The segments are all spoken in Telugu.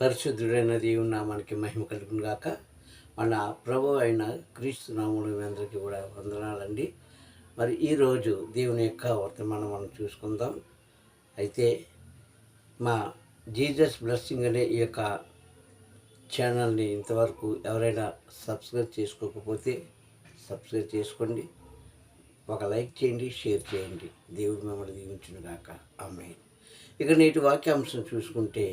పరిశుద్ధుడైన దేవుని నామానికి మహిమ కలుగును గాక. మన ప్రభు అయిన క్రీస్తు నాములు మీ అందరికీ కూడా వందనాలండి. మరి ఈరోజు దేవుని యొక్క వర్తమానం మనం చూసుకుందాం. అయితే మా జీజస్ బ్లెస్సింగ్ అనే ఈ యొక్క ఛానల్ని ఇంతవరకు ఎవరైనా సబ్స్క్రైబ్ చేసుకోకపోతే సబ్స్క్రైబ్ చేసుకోండి. ఒక లైక్ చేయండి షేర్ చేయండి. దేవుడు మిమ్మల్ని దీవించును గాక. ఆమె ఇక నేటి వాక్యాంశం చూసుకుంటే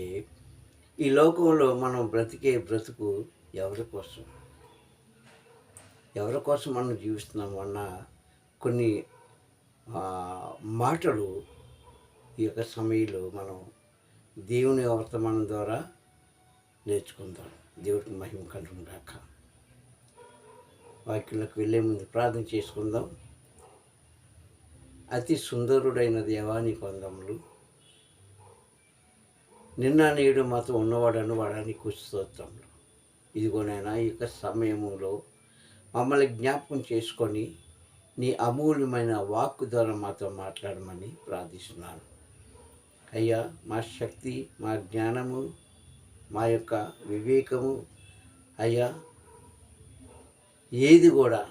ఈ లోకంలో మనం బ్రతికే బ్రతుకు ఎవరి కోసం? ఎవరి కోసం మనం జీవిస్తున్నాం అన్న కొన్ని మాటలు ఈ యొక్క సమయంలో మనం దేవుని వర్తమానం ద్వారా నేర్చుకుందాం. దేవుడికి మహిమ కలుగును గాక. వాక్యంలోకి వెళ్ళే ముందు ప్రార్థన చేసుకుందాం. అతి సుందరుడైన దేవాని కొందములు నిన్న నేడు మాతో ఉన్నవాడను వాడానికి స్తోత్రములు ఇదిగోనైనా ఈ యొక్క సమయములో మమ్మల్ని జ్ఞాపకం చేసుకొని నీ అమూల్యమైన వాక్కు ద్వారా మాతో మాట్లాడమని ప్రార్థిస్తున్నాను. అయ్యా మా శక్తి మా జ్ఞానము మా యొక్క వివేకము అయ్యా ఏది కూడా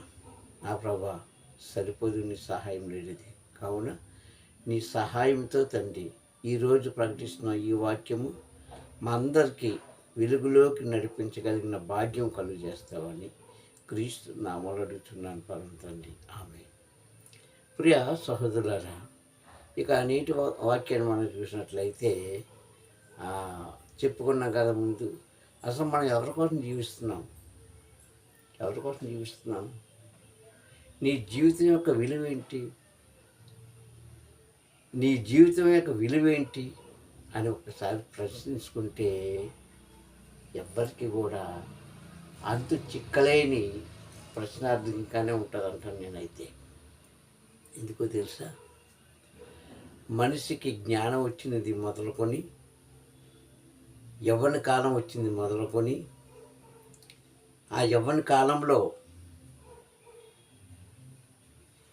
నా ప్రభా సరిపోదు నీ సహాయం లేనిది. కావున నీ సహాయంతో తండ్రి ఈరోజు ప్రకటిస్తున్న ఈ వాక్యము మా అందరికీ వెలుగులోకి నడిపించగలిగిన భాగ్యం కలుగు చేస్తామని క్రీస్తు నామలు అడుగుతున్నాను పరమ తండ్రి. ఆమె ప్రియ సహోదరులారా ఇక నీటి వాక్యాన్ని మనం చూసినట్లయితే చెప్పుకున్న చెప్పుకున్నాం కదా ముందు అసలు మనం ఎవరి కోసం జీవిస్తున్నాం? ఎవరి కోసం జీవిస్తున్నాం? నీ జీవితం యొక్క విలువ ఏంటి నీ జీవితం యొక్క విలువ ఏంటి అని ఒకసారి ప్రశ్నించుకుంటే ఎవ్వరికి కూడా అంతు చిక్కలేని ప్రశ్నార్థకంగానే ఉంటుంది అంటాను నేనైతే. ఎందుకో తెలుసా? మనిషికి జ్ఞానం వచ్చినది మొదలుకొని యవ్వన కాలం వచ్చింది మొదలుకొని ఆ యవ్వన కాలంలో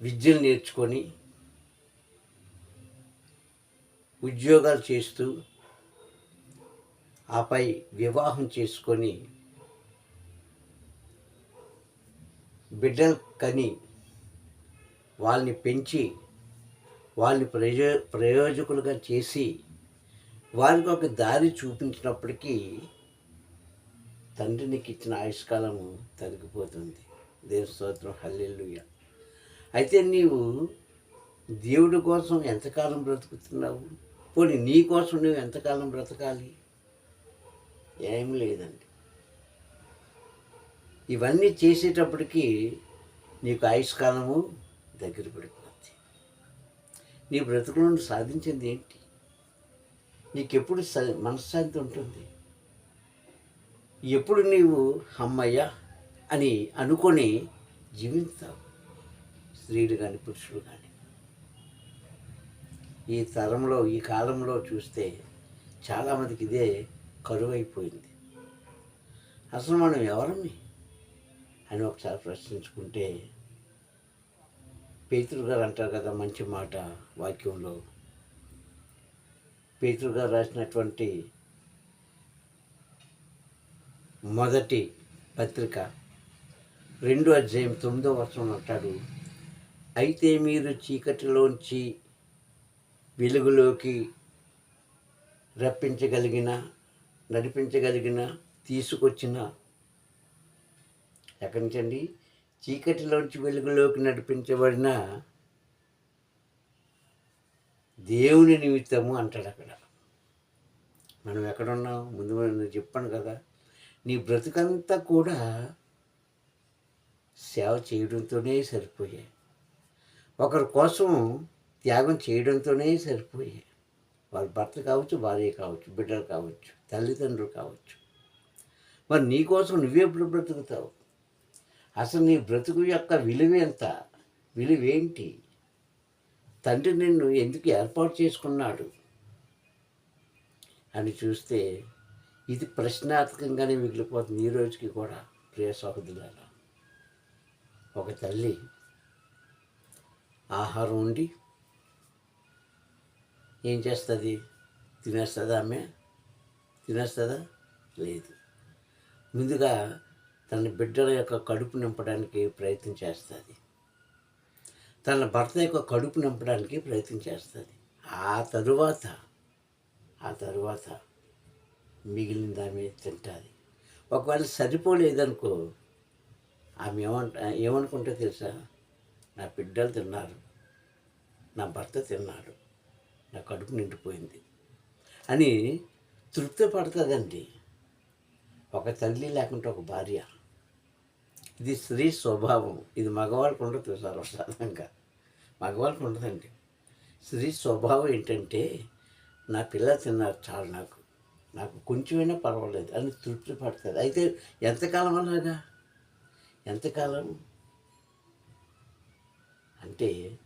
విద్యను నేర్చుకొని ఉద్యోగాలు చేస్తూ ఆపై వివాహం చేసుకొని బిడ్డలు కని వాళ్ళని పెంచి వాళ్ళని ప్రయో ప్రయోజకులుగా చేసి వారికి ఒక దారి చూపించినప్పటికీ తండ్రినికి ఇచ్చిన ఆయుష్కాలము తరిగిపోతుంది. దేవుని స్తోత్రం. హల్లెలూయ. అయితే నీవు దేవుడి కోసం ఎంతకాలం బ్రతుకుతున్నావు? పోనీ నీ కోసం నువ్వు ఎంతకాలం బ్రతకాలి? ఏం లేదండి. ఇవన్నీ చేసేటప్పటికీ నీకు ఆయుష్కాలము దగ్గర పడిపోద్ది. నీ బ్రతుకులను సాధించింది ఏంటి? నీకెప్పుడు స మనశ్శాంతి ఉంటుంది. ఎప్పుడు నీవు అమ్మయ్య అని అనుకొని జీవిస్తావు స్త్రీలు కానీ పురుషులు కానీ ఈ తరంలో ఈ కాలంలో చూస్తే చాలామందికి ఇదే కరువైపోయింది. అసలు మనం ఎవరమి అని ఒకసారి ప్రశ్నించుకుంటే పేతురు గారు అంటారు కదా మంచి మాట వాక్యంలో. పేతురు గారు రాసినటువంటి మొదటి పత్రిక రెండు అధ్యాయం తొమ్మిదో వర్షం అంటాడు అయితే మీరు చీకటిలోంచి వెలుగులోకి రప్పించగలిగిన నడిపించగలిగిన తీసుకొచ్చిన ఎక్కడించండి చీకటిలోంచి వెలుగులోకి నడిపించబడిన దేవుని నిమిత్తము అంటాడు అక్కడ. మనం ఎక్కడున్నాం? ముందు నేను చెప్పాను కదా. నీ బ్రతుకంతా కూడా సేవ చేయడంతోనే సరిపోయాయి. ఒకరి కోసం త్యాగం చేయడంతోనే సరిపోయాయి. వారి భర్త కావచ్చు భార్య కావచ్చు బిడ్డలు కావచ్చు తల్లిదండ్రులు కావచ్చు. మరి నీ కోసం నువ్వెప్పుడు బ్రతుకుతావు? అసలు నీ బ్రతుకు యొక్క విలువ ఎంత? విలువేంటి తండ్రి నిన్ను ఎందుకు ఏర్పాటు చేసుకున్నాడు? అని చూస్తే ఇది ప్రశ్నార్థకంగానే మిగిలిపోతుంది ఈ రోజుకి కూడా ప్రియ సహోదరులారా. ఒక తల్లి ఆహారం ఉండి ఏం చేస్తుంది? తినేస్తుందా ఆమె? తినేస్తుందా? లేదు. ముందుగా తన బిడ్డల యొక్క కడుపు నింపడానికి ప్రయత్నం చేస్తుంది. తన భర్త యొక్క కడుపు నింపడానికి ప్రయత్నం చేస్తుంది. ఆ తరువాత ఆ తరువాత మిగిలిన ఆమె తింటుంది. ఒకవేళ సరిపోలేదనుకో ఆమె ఏమంట ఏమనుకుంటే తెలుసా? నా బిడ్డలు తిన్నారు. నా భర్త తిన్నాడు. నా కడుపు నిండిపోయింది అని తృప్తి పడుతుందండి. ఒక తల్లి లేకుంటే ఒక భార్య. ఇది స్త్రీ స్వభావం. ఇది మగవాళ్ళకు ఉండదు సర్వసాధారణంగా మగవాళ్ళకు ఉండదండి. స్త్రీ స్వభావం ఏంటంటే నా పిల్ల తిన్నారు చాలు నాకు. నాకు కొంచెమైనా పర్వాలేదు అని తృప్తి పడుతుంది. అయితే ఎంతకాలం అలాగా? ఎంతకాలం? అంటే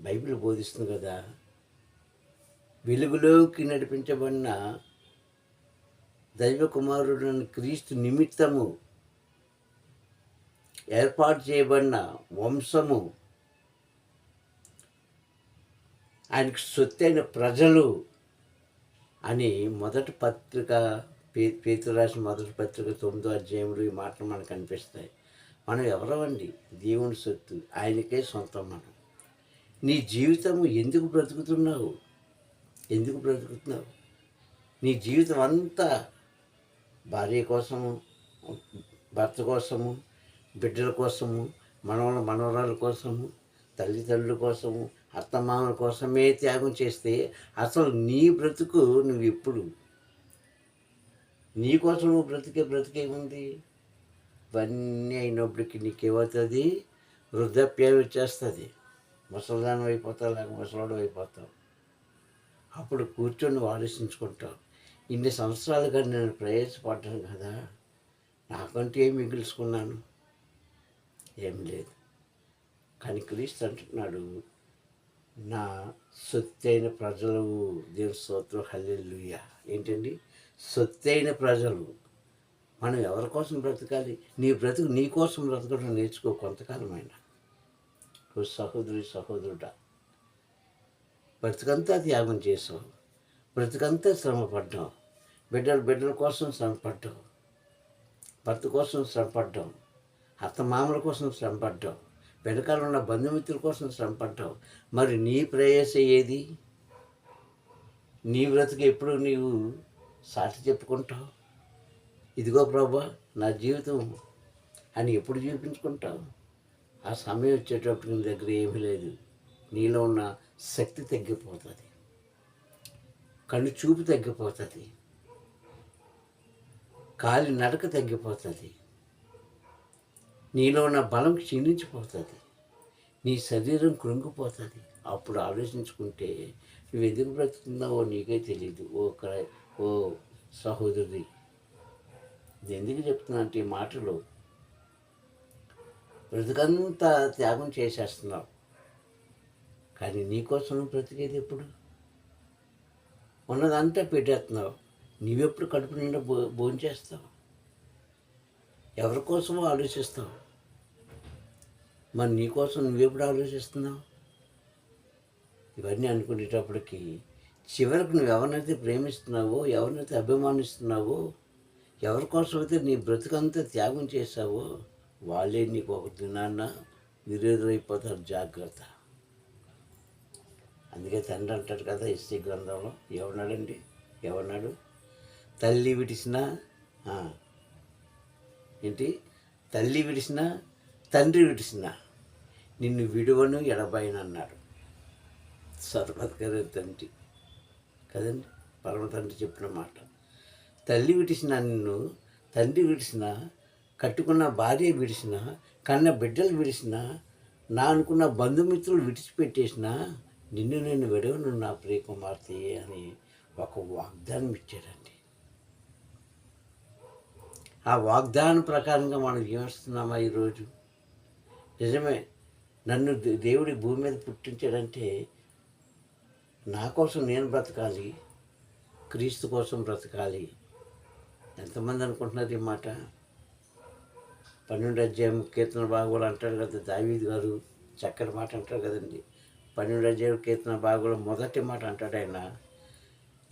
బైబిల్ బోధిస్తుంది కదా వెలుగులోకి నడిపించబడిన దైవకుమారుడు క్రీస్తు నిమిత్తము ఏర్పాటు చేయబడిన వంశము. ఆయనకు సొత్తైన ప్రజలు అని మొదటి పత్రిక పే రాసిన మొదటి పత్రిక తొమ్మిదో అధ్యాయంలో ఈ మాటలు మనకు కనిపిస్తాయి. మనం ఎవరమండి? దేవుని సొత్తు. ఆయనకే సొంతం మనం. నీ జీవితము ఎందుకు బ్రతుకుతున్నావు? ఎందుకు బ్రతుకుతున్నావు? నీ జీవితం అంతా భార్య కోసము భర్త కోసము బిడ్డల కోసము మనవల మనవరాల కోసము తల్లిదండ్రుల కోసము అత్తమామల కోసమే త్యాగం చేస్తే అసలు నీ బ్రతుకు నువ్వు ఎప్పుడు? నీ కోసం నువ్వు బ్రతికే బ్రతికేముంది ఇవన్నీ అయినప్పటికీ నీకేమవుతుంది? వృద్ధాప్యం వచ్చేస్తుంది ముసలిదానం అయిపోతావు లేక ముసలాడు అయిపోతావు. అప్పుడు కూర్చొని ఆలోచించుకుంటాం. ఇన్ని సంవత్సరాలుగా నేను ప్రయాసపడ్డాను కదా నాకంటూ ఏం మిగుల్చుకున్నాను? ఏం లేదు. కానీ క్రీస్తు అంటున్నాడు నా సొత్తైన ప్రజలు దేవుని స్తోత్రం హల్లెలూయా. ఏంటండి? సొత్తైన ప్రజలు. మనం ఎవరి కోసం బ్రతకాలి? నీ బ్రతుకు నీ కోసం బ్రతకడం నేర్చుకో కొంతకాలమైన. సహోదరి సహోదరుడా బ్రతికంతా త్యాగం చేసావు శ్రమ శ్రమపడ్డావు బిడ్డల బిడ్డల కోసం శ్రమపడ్డావు భర్త కోసం శ్రమపడ్డాం. అత్త మామల కోసం శ్రమపడ్డావు వెనకాల ఉన్న బంధుమిత్రుల కోసం శ్రమపడ్డావు మరి నీ ప్రేయస ఏది? నీ బ్రతికి ఎప్పుడు నీవు సాటి చెప్పుకుంటావు? ఇదిగో ప్రభా నా జీవితం అని ఎప్పుడు చూపించుకుంటావు? ఆ సమయం వచ్చేటప్పుడు నీ దగ్గర ఏమీ లేదు. నీలో ఉన్న శక్తి తగ్గిపోతుంది. కళ్ళు చూపు తగ్గిపోతుంది. కాలి నడక తగ్గిపోతుంది. నీలో ఉన్న బలం క్షీణించిపోతుంది. నీ శరీరం కృంగిపోతుంది. అప్పుడు ఆలోచించుకుంటే నువ్వు ఎందుకు బ్రతుకుతున్నావో నీకే తెలియదు ఓ ఓ సహోదరి ఇది ఎందుకు చెప్తున్నా అంటే ఈ మాటలు బ్రతుకంతా త్యాగం చేసేస్తున్నావు. కానీ నీకోసం బ్రతికేది ఎప్పుడు? ఉన్నదంతా పెట్టేస్తున్నావు. నీవెప్పుడు కడుపు నిండా భో భోంచేస్తావు ఎవరికోసమో ఎవరి కోసమో ఆలోచిస్తావు? మరి నీకోసం నువ్వెప్పుడు ఆలోచిస్తున్నావు? ఇవన్నీ అనుకునేటప్పటికి చివరికి నువ్వు ఎవరినైతే ప్రేమిస్తున్నావో ఎవరినైతే అభిమానిస్తున్నావో ఎవరి కోసం అయితే నీ బ్రతుకంతా త్యాగం చేశావో వాళ్ళే నీకు ఒక దినాన్న విరోధులైపోతారు జాగ్రత్త. అందుకే తండ్రి అంటాడు కదా ఎస్సీ గ్రంథంలో ఎవన్నాడండి ఎవన్నాడు తల్లి విడిసిన ఏంటి? తల్లి విడిసిన తండ్రి విడిసిన నిన్ను విడువను ఎడబాయను అన్నాడు సర్వత్కర తండ్రి. కదండి? పరమ తండ్రి చెప్పిన మాట. తల్లి విడిసిన నిన్ను తండ్రి విడిసిన కట్టుకున్న భార్య విడిచిన కన్న బిడ్డలు విడిచిన నా అనుకున్న బంధుమిత్రులు విడిచిపెట్టేసినా నిన్ను నేను విడవను నా ప్రియకుమార్తె అని ఒక వాగ్దానం ఇచ్చాడండి ఆ వాగ్దానం ప్రకారంగా మనం జీవిస్తున్నామా ఈరోజు? నిజమే నన్ను దే- దేవుడి భూమి మీద పుట్టించాడంటే నా కోసం నేను బ్రతకాలి క్రీస్తు కోసం బ్రతకాలి. ఎంతమంది అనుకుంటున్నారు ఈ మాట? పన్నెండు అధ్యాయం కీర్తన బాగులు అంటాడు కదా దావీద్ గారు చక్కటి మాట అంటారు కదండి. పన్నెండు అధ్యాయం కీర్తన భాగంలో మొదటి మాట అంటాడు ఆయన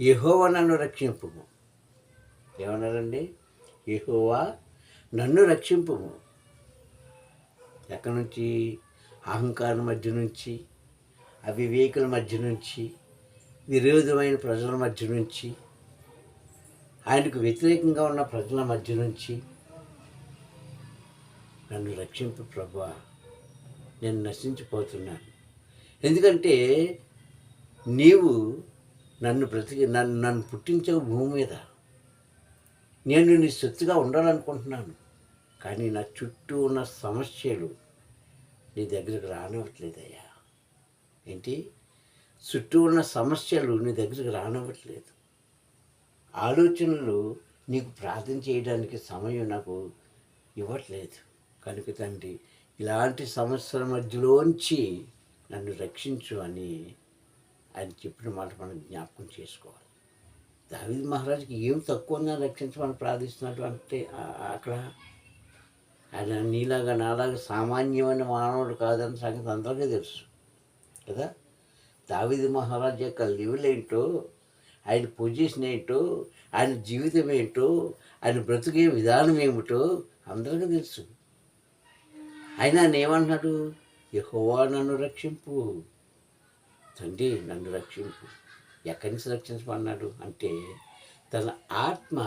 యహోవా నన్ను రక్షింపు ఏమన్నారండి యహోవా నన్ను రక్షింపు ఎక్కడి నుంచి? అహంకారం మధ్య నుంచి అవివేకుల మధ్య నుంచి విరోధమైన ప్రజల మధ్య నుంచి ఆయనకు వ్యతిరేకంగా ఉన్న ప్రజల మధ్య నుంచి నన్ను రక్షింపు ప్రభా. నేను నశించిపోతున్నాను. ఎందుకంటే నీవు నన్ను బ్రతికి నన్ను నన్ను పుట్టించవు భూమి మీద నేను నీ సొత్తుగా ఉండాలనుకుంటున్నాను. కానీ నా చుట్టూ ఉన్న సమస్యలు నీ దగ్గరకు రానివ్వట్లేదయ్యా. ఏంటి? చుట్టూ ఉన్న సమస్యలు నీ దగ్గరకు రానివ్వట్లేదు. ఆలోచనలు నీకు ప్రార్థన చేయడానికి సమయం నాకు ఇవ్వట్లేదు. కనుక తండ్రి ఇలాంటి సమస్యల మధ్యలోంచి నన్ను రక్షించు అని ఆయన చెప్పిన మాట మనం జ్ఞాపకం చేసుకోవాలి. దావిద్ మహారాజుకి ఏం తక్కువగా రక్షించమని ప్రార్థిస్తున్నాడు అంటే అక్కడ ఆయన నీలాగా నాలాగా సామాన్యమైన మానవుడు కాదని సంగతి అందరికీ తెలుసు కదా? దావిది మహారాజు యొక్క లెవెల్ ఏంటో ఆయన పొజిషన్ ఏంటో ఆయన జీవితం ఏంటో ఆయన బ్రతికే విధానం ఏమిటో అందరికీ తెలుసు. అయినా ఆయన ఏమంటున్నాడు? యహోవా నన్ను రక్షింపు. తండ్రి నన్ను రక్షింపు. ఎక్కడి నుంచి రక్షించమన్నాడు అంటే తన ఆత్మ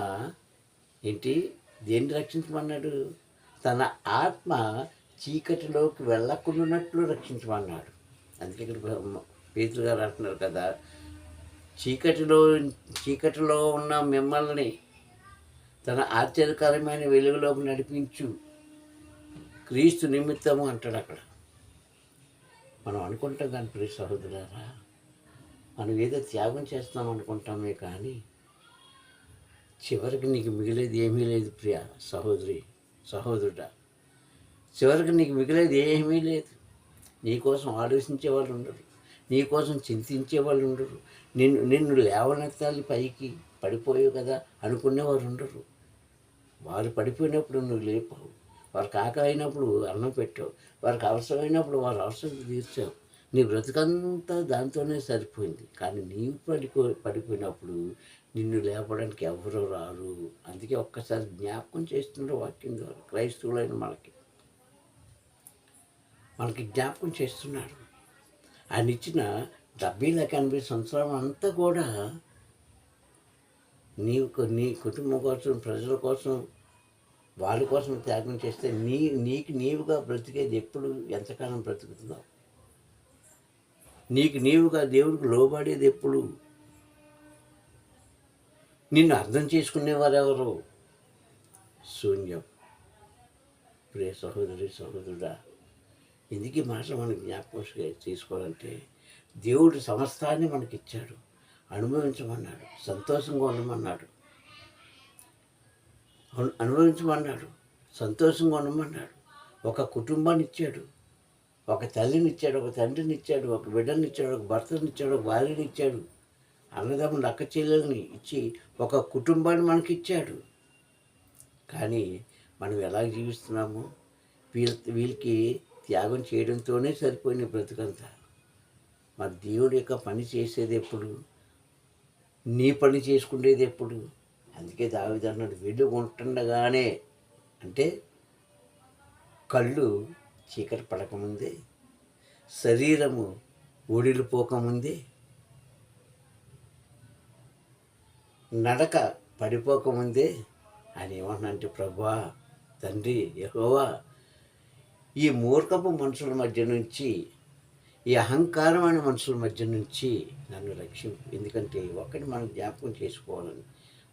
ఏంటి? దేన్ని రక్షించమన్నాడు తన ఆత్మ చీకటిలోకి వెళ్ళకుండానట్లు రక్షించమన్నాడు అందుకే ఇక్కడ పేతులు గారు అంటున్నారు కదా చీకటిలో చీకటిలో ఉన్న మిమ్మల్ని తన ఆశ్చర్యకరమైన వెలుగులోకి నడిపించు. క్రీస్తు నిమిత్తము అంటాడు అక్కడ. మనం అనుకుంటాం కానీ ప్రియ సహోదరారా మనం ఏదో త్యాగం చేస్తున్నాం అనుకుంటామే కానీ చివరికి నీకు మిగిలేది ఏమీ లేదు ప్రియ సహోదరి సహోదరుడా. చివరికి నీకు మిగిలేదు ఏమీ లేదు. నీకోసం ఆలోచించే వాళ్ళు ఉండరు. నీకోసం చింతించే వాళ్ళు ఉండరు. నిన్ను నిన్ను లేవనెత్తాలి పైకి పడిపోయావు కదా అనుకునేవారు ఉండరు. వారు పడిపోయినప్పుడు నువ్వు లేపావు. వారికి ఆకలి అయినప్పుడు అన్నం పెట్టావు. వారికి అవసరమైనప్పుడు వారు అవసరం తీర్చావు. నీ బ్రతుకంతా దాంతోనే సరిపోయింది. కానీ నీవు పడిపో పడిపోయినప్పుడు నిన్ను లేపడానికి ఎవరు రారు? అందుకే ఒక్కసారి జ్ఞాపకం చేస్తున్నారు వాక్యం ద్వారా. క్రైస్తవులైన మనకి. మనకి జ్ఞాపకం చేస్తున్నాడు ఆయన ఇచ్చిన డెబ్బై లేక ఎనభై సంవత్సరాలు అంతా కూడా నీకు నీ కుటుంబం కోసం ప్రజల కోసం వాళ్ళ కోసం త్యాగం చేస్తే నీ నీకు నీవుగా బ్రతికేది ఎప్పుడు ఎంతకాలం బ్రతుకుతున్నావు? నీకు నీవుగా దేవుడికి లోబడేది ఎప్పుడు? నిన్ను అర్థం చేసుకునేవారు ఎవరు? శూన్యం. ప్రియ సహోదరి సహోదరుడా ఎందుకు ఈ మాట మనం జ్ఞాపకం తీసుకోవాలంటే దేవుడు సమస్తాన్ని మనకిచ్చాడు అనుభవించమన్నాడు సంతోషంగా ఉండమన్నాడు అనుభవించమన్నాడు. సంతోషంగా ఉండమన్నాడు. ఒక కుటుంబాన్ని ఇచ్చాడు ఒక తల్లిని ఇచ్చాడు ఒక తండ్రిని ఇచ్చాడు ఒక బిడ్డని ఇచ్చాడు ఒక భర్తని ఇచ్చాడు ఒక భార్యని ఇచ్చాడు అన్నదమ్ములు అక్క చెల్లెల్ని ఇచ్చి ఒక కుటుంబాన్ని మనకి ఇచ్చాడు కానీ మనం ఎలా జీవిస్తున్నాము? వీళ్ళ వీళ్ళకి త్యాగం చేయడంతోనే సరిపోయిన బ్రతుకంతా. మరి దేవుడి యొక్క పని చేసేది ఎప్పుడు? నీ పని చేసుకునేది ఎప్పుడు? అందుకే దావిది అన్నాడు వెలుగు ఉంటుండగానే అంటే కళ్ళు చీకటి పడకముందే శరీరము ఊడిలిపోకముందే నడక పడిపోకముందే ఆయన ఏమన్నంటే ప్రభా తండ్రి యహోవా ఈ మూర్ఖపు మనుషుల మధ్య నుంచి ఈ అహంకారమైన మనుషుల మధ్య నుంచి నన్ను రక్షింపు. ఎందుకంటే ఒకటి మనం జ్ఞాపకం చేసుకోవాలని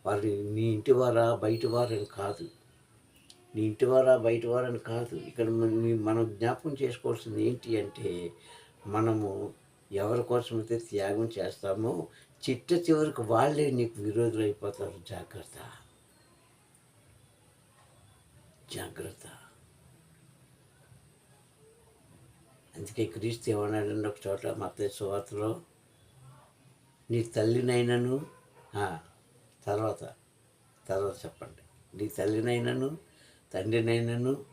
వారిని నీ ఇంటి వారా బయట వారని కాదు. నీ ఇంటి వారా బయట వారని కాదు. ఇక్కడ మనం జ్ఞాపకం చేసుకోవాల్సింది ఏంటి అంటే మనము ఎవరి కోసమైతే త్యాగం చేస్తామో చిట్ట చివరికి వాళ్ళే నీకు విరోధులు అయిపోతారు. జాగ్రత్త. జాగ్రత్త. అందుకే క్రీస్తు ఏమన్నాడండి ఒక చోట మత సువార్తలో నీ తల్లినైనను ఆ, తర్వాత తర్వాత చెప్పండి. నీ తల్లినైనను తండ్రినైనను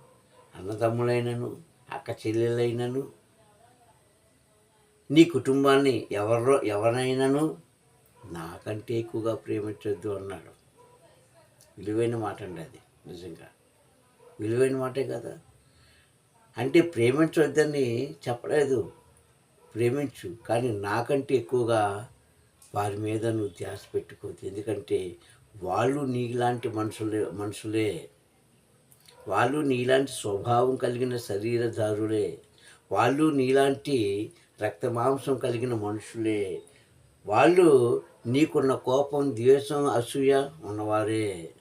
అన్నదమ్ములైనను అక్క చెల్లెలైనను నీ కుటుంబాన్ని ఎవరో ఎవరైనాను నాకంటే ఎక్కువగా ప్రేమించొద్దు అన్నాడు. విలువైన మాట అండి అది నిజంగా. విలువైన మాటే కదా. అంటే ప్రేమించొద్దని చెప్పలేదు. ప్రేమించు కానీ నాకంటే ఎక్కువగా వారి మీద నువ్వు ధ్యాస పెట్టుకోవద్దు. ఎందుకంటే వాళ్ళు నీలాంటి మనుషులే మనుషులే. వాళ్ళు నీలాంటి స్వభావం కలిగిన శరీరధారులే. వాళ్ళు నీలాంటి రక్తమాంసం కలిగిన మనుషులే. వాళ్ళు నీకున్న కోపం ద్వేషం అసూయ ఉన్నవారే.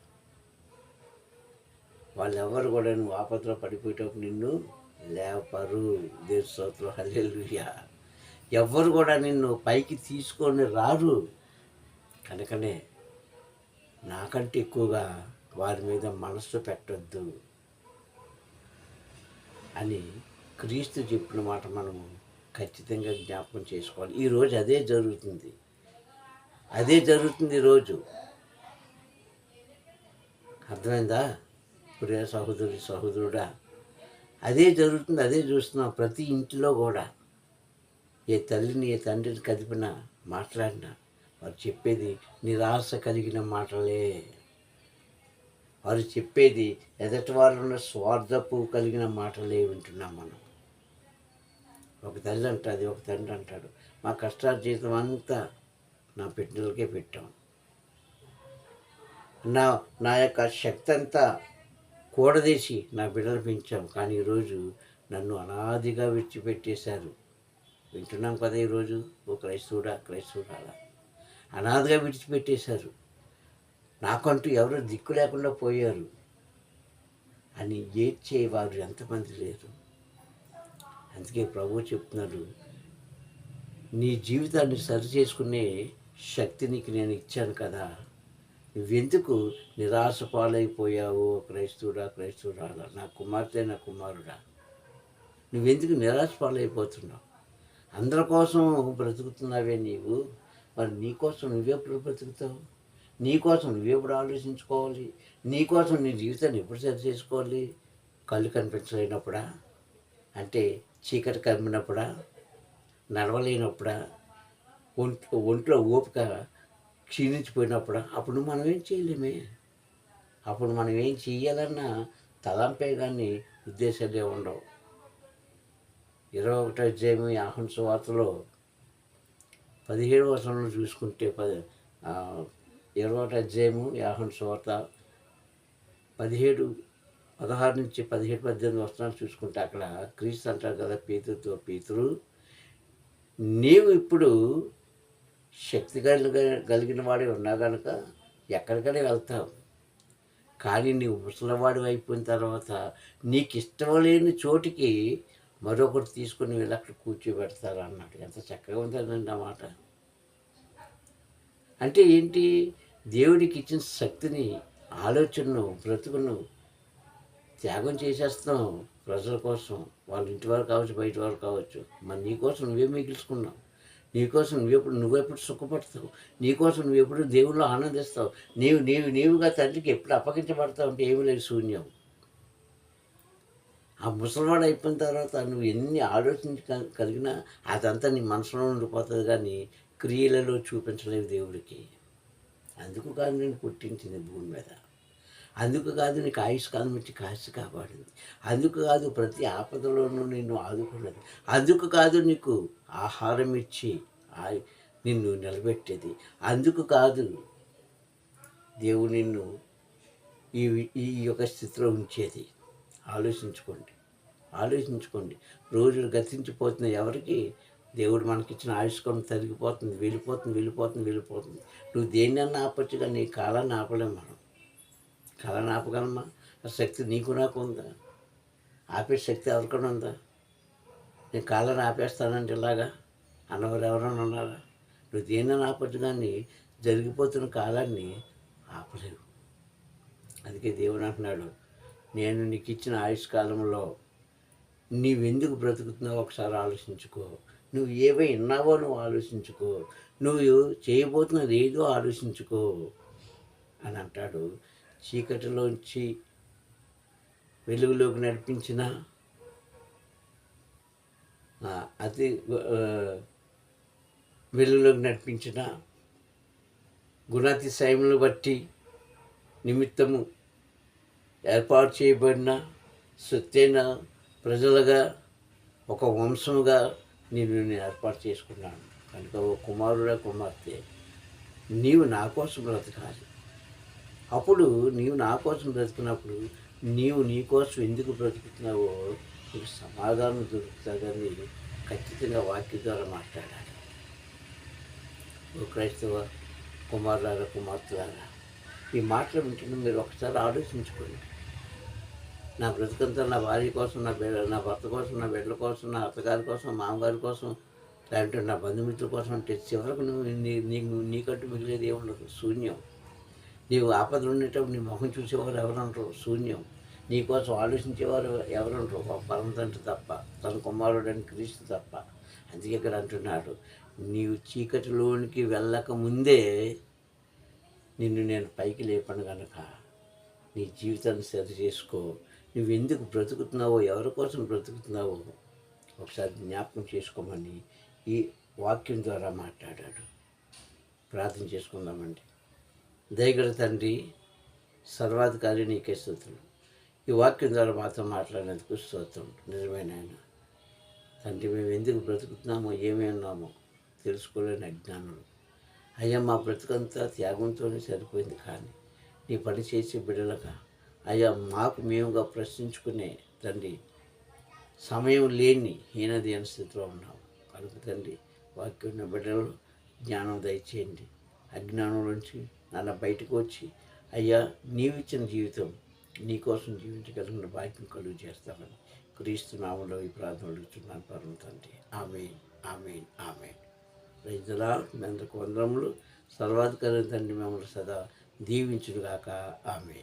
వాళ్ళెవరు కూడా నువ్వు ఆపదలో పడిపోయేటప్పుడు నిన్ను లేపరు దేశ హల్లెలూయా. ఎవ్వరు కూడా నిన్ను పైకి తీసుకొని రారు. కనుకనే నాకంటే ఎక్కువగా వారి మీద మనస్సు పెట్టద్దు అని క్రీస్తు చెప్పిన మాట మనము ఖచ్చితంగా జ్ఞాపకం చేసుకోవాలి. ఈరోజు అదే జరుగుతుంది. అదే జరుగుతుంది ఈరోజు అర్థమైందా? ప్రియ సహోదరి సహోదరుడా అదే జరుగుతుంది అదే చూస్తున్నాం ప్రతి ఇంటిలో కూడా. ఏ తల్లిని ఏ తండ్రిని కదిపినా మాట్లాడినా వారు చెప్పేది నిరాశ కలిగిన మాటలే. వారు చెప్పేది ఎదటి ఉన్న స్వార్థపు కలిగిన మాటలే వింటున్నాం మనం. ఒక తల్లి అంటుంది ఒక తండ్రి అంటాడు మా కష్టార్జితం అంతా నా బిడ్డలకే పెట్టాం. నా నా యొక్క శక్తి అంతా కూడదీసి నా బిడ్డలు పెంచాం. కానీ ఈరోజు నన్ను అనాదిగా విడిచిపెట్టేశారు వింటున్నాం కదా ఈరోజు. ఓ క్రైస్తవుడా క్రైస్తవుడాలా అనాథగా విడిచిపెట్టేశారు. నాకంటూ ఎవరు దిక్కు లేకుండా పోయారు అని ఏడ్చేవారు ఎంతమంది లేరు. అందుకే ప్రభు చెప్తున్నారు నీ జీవితాన్ని సరి చేసుకునే శక్తి నీకు నేను ఇచ్చాను కదా. నువ్వెందుకు నిరాశ పాలైపోయావు? క్రైస్తవుడా క్రైస్తవుడా నా కుమార్తె నా కుమారుడా. నువ్వెందుకు నిరాశ పాలైపోతున్నావు? అందరి కోసం బ్రతుకుతున్నావే నీవు. మరి నీకోసం నువ్వెప్పుడు బ్రతుకుతావు? నీకోసం నువ్వెప్పుడు ఆలోచించుకోవాలి? నీకోసం నీ జీవితాన్ని ఎప్పుడు సరి చేసుకోవాలి? కళ్ళు కనిపించలేనప్పుడా? అంటే చీకటి కమ్మినప్పుడా? నడవలేనప్పుడా? ఒంట్లో ఒంట్లో ఓపిక క్షీణించిపోయినప్పుడా? అప్పుడు మనం ఏం చేయలేమే. అప్పుడు మనం ఏం చేయాలన్నా తలంపే కానీ ఉద్దేశాలే ఉండవు. ఇరవై ఒకటో అధ్యాయం యాహన్ సువార్తలో పదిహేడు వర్షంలో చూసుకుంటే పది ఇరవై ఒకటి అధ్యాయము యాహన్ సువార్త పదిహేడు పదహారు నుంచి పదిహేడు పద్దెనిమిది వస్త్రాలు చూసుకుంటే అక్కడ క్రీస్తు అంటారు కదా పీతుతో పీతురు నీవు ఇప్పుడు శక్తి కలిగ కలిగిన వాడి ఉన్నా కనుక ఎక్కడికైనా వెళ్తావు. కానీ నీవు ముసలివాడు అయిపోయిన తర్వాత నీకు ఇష్టం లేని చోటికి మరొకటి తీసుకుని వెళ్ళి అక్కడ కూర్చోబెడతారు అన్నాడు. ఎంత చక్కగా ఉందండి ఆ మాట. అంటే ఏంటి? దేవుడికి ఇచ్చిన శక్తిని ఆలోచనను బ్రతుకును త్యాగం చేసేస్తాం ప్రజల కోసం. వాళ్ళ ఇంటి వారు కావచ్చు బయట వారు కావచ్చు. మరి నీకోసం నువ్వే మిగిల్చుకున్నావు. నీకోసం నువ్వెప్పుడు నువ్వెప్పుడు సుఖపడతావు? నీకోసం నువ్వెప్పుడు దేవుళ్ళు ఆనందిస్తావు? నీవు నీవు నీవుగా తండ్రికి ఎప్పుడు అప్పగించబడతావు అంటే ఏమీ లేదు శూన్యం. ఆ ముసలివాడు అయిపోయిన తర్వాత నువ్వు ఎన్ని ఆలోచించ కలిగినా అదంతా నీ మనసులో ఉండిపోతుంది కానీ క్రియలలో చూపించలేవు దేవుడికి. అందుకు కాదు నేను పుట్టించింది భూమి మీద. అందుకు కాదు నీకు ఆయుష్కాలం వచ్చి కాశీ కాపాడింది అందుకు కాదు ప్రతి ఆపదలోనూ నిన్ను ఆదుకున్నది. అందుకు కాదు నీకు ఆహారం ఇచ్చి నిన్ను నిలబెట్టేది. అందుకు కాదు దేవుడు నిన్ను ఈ ఈ యొక్క స్థితిలో ఉంచేది. ఆలోచించుకోండి. ఆలోచించుకోండి. రోజులు గతించిపోతున్న ఎవరికి దేవుడు మనకిచ్చిన ఆయుష్కాలం తరిగిపోతుంది వెళ్ళిపోతుంది వెళ్ళిపోతుంది వెళ్ళిపోతుంది. నువ్వు దేన్నైనా ఆపచ్చు కానీ నీ కాలాన్ని ఆపలేం మనం. కాలాన్ని ఆపగలమా? ఆ శక్తి నీకు నాకు ఉందా? ఆపే శక్తి ఎవరికైనా ఉందా? నేను కాలాన్ని ఆపేస్తానంటే ఇలాగా అన్నవారు ఎవరైనా ఉన్నారా? నువ్వు దేన్నైనా ఆపచ్చు కానీ జరిగిపోతున్న కాలాన్ని ఆపలేవు. అందుకే దేవుడు అంటున్నాడు నేను నీకు ఇచ్చిన ఆయుష్ కాలంలో నీవెందుకు బ్రతుకుతున్నావు ఒకసారి ఆలోచించుకో. నువ్వు ఏవై ఉన్నావో నువ్వు ఆలోచించుకో. నువ్వు చేయబోతున్నది ఏదో ఆలోచించుకో అని అంటాడు. చీకటిలోంచి వెలుగులోకి నడిపించిన అతి వెలుగులోకి నడిపించిన గుణాతిశయములను బట్టి నిమిత్తము ఏర్పాటు చేయబడిన సొత్తైన ప్రజలుగా ఒక వంశముగా నేను నేను ఏర్పాటు చేసుకున్నాను. కనుక ఓ కుమారుడా కుమార్తె నీవు నా కోసం బ్రతకాలి. అప్పుడు నీవు నా కోసం బ్రతికినప్పుడు నీవు నీ కోసం ఎందుకు బ్రతుకుతున్నావో నీకు సమాధానం దొరుకుతుందని ఖచ్చితంగా వాక్య ద్వారా మాట్లాడాలి. ఓ క్రైస్తవ కుమారులారా కుమార్తెలారా ఈ మాటలు వింటున్న మీరు ఒకసారి ఆలోచించుకోండి. నా బ్రతుకంతా నా భార్య కోసం నా బిడ్డ నా భర్త కోసం నా బిడ్డల కోసం నా అత్తగారి కోసం మామగారి కోసం లేదంటే నా బంధుమిత్రుల కోసం అంటే చివరకు నువ్వు నీ నీకు నీకంటూ మిగిలేదు ఏముండదు శూన్యం. నీవు ఆపదలు ఉండేటప్పుడు నీ ముఖం చూసేవారు ఎవరంటారు? శూన్యం. నీకోసం ఆలోచించేవారు ఎవరంటారు? ఒక పరమ తండ్రి తప్ప తన కుమారుడు అని క్రీస్తు తప్ప. అందుకే ఇక్కడ అంటున్నాడు నీవు చీకటిలోనికి వెళ్ళక ముందే నిన్ను నేను పైకి లేపను కనుక నీ జీవితాన్ని సరి చేసుకో. నువ్వు ఎందుకు బ్రతుకుతున్నావో ఎవరి కోసం బ్రతుకుతున్నావో ఒకసారి జ్ఞాపకం చేసుకోమని ఈ వాక్యం ద్వారా మాట్లాడాడు. ప్రార్థన చేసుకుందామండి. దయగల తండ్రి సర్వాధికారి నీకే స్తోత్రం. ఈ వాక్యం ద్వారా మాతో మాట్లాడినందుకు స్తోత్రం. నిజమైన ఆయన తండ్రి మేము ఎందుకు బ్రతుకుతున్నామో ఏమేమి ఉన్నామో తెలుసుకోలేని అజ్ఞానం అయ్యా మా బ్రతుకంతా త్యాగంతోనే సరిపోయింది కానీ నీ పని చేసే బిడ్డలుగా అయ్యా మాకు మేముగా ప్రశ్నించుకునే తండ్రి సమయం లేని హీనదీన స్థితిలో ఉన్నాం కనుక తండ్రి వాక్యం ఉన్న బిడ్డలు జ్ఞానం దయచేయండి. అజ్ఞానం నుంచి నన్ను బయటకు వచ్చి అయ్యా నీవిచ్చిన జీవితం నీకోసం జీవించగలిగిన భాగ్యం కలుగు చేస్తామని క్రీస్తు నామంలో ఈ ప్రార్థన అడుగుతున్నాను పరమ తండ్రి. ఆమె ఆమె ఆమె రైతులా మీ అందరికి వందరములు సర్వాధికారి తండ్రి మిమ్మల్ని సదా దీవించుడుగాక ఆమె